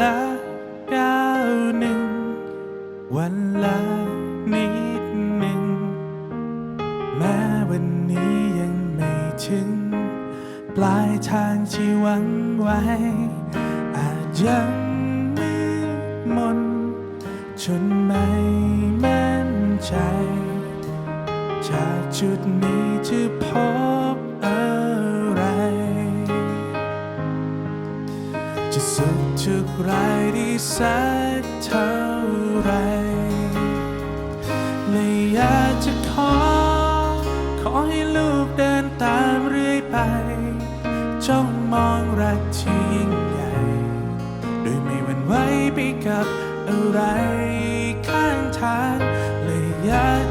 ละก้าวหนึ่ง วันละนิดหนึ่ง แม้วันนี้ยังไม่ถึง ปลายทางที่หวังไว้ อาจยังมืดมนจนไม่แม่นใจ จากจุดนี้จะพอ จะสุขทุกรายดีสักเท่าไรและอยากจะขอ ขอให้ลูกเดินตามเรื่อยไป จ้องมองรักที่ยิ่งใหญ่ โดยไม่หวันไหวไปกับอะไรข้างทางเลยอยาก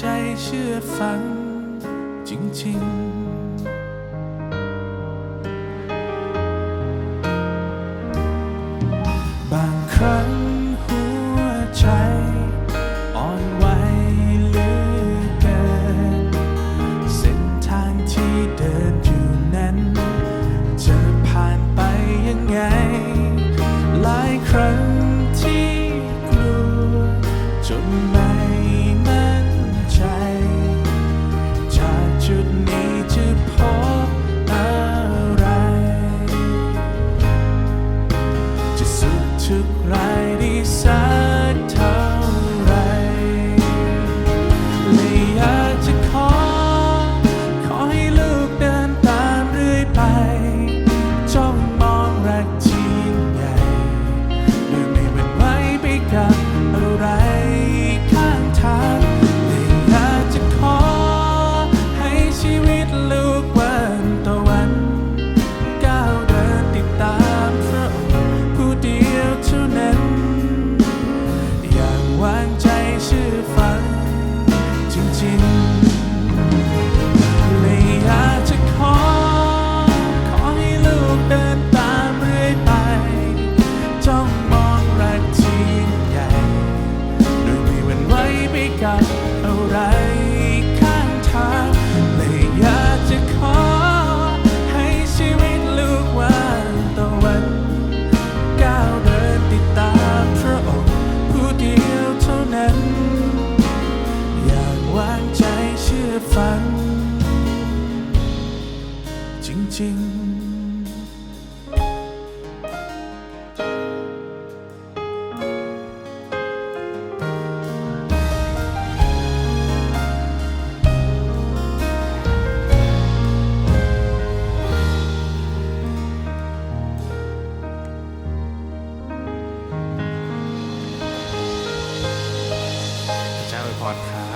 摘些เชื่ mighty sound. วางใจเชื่อฟัง จริง ๆพรครับ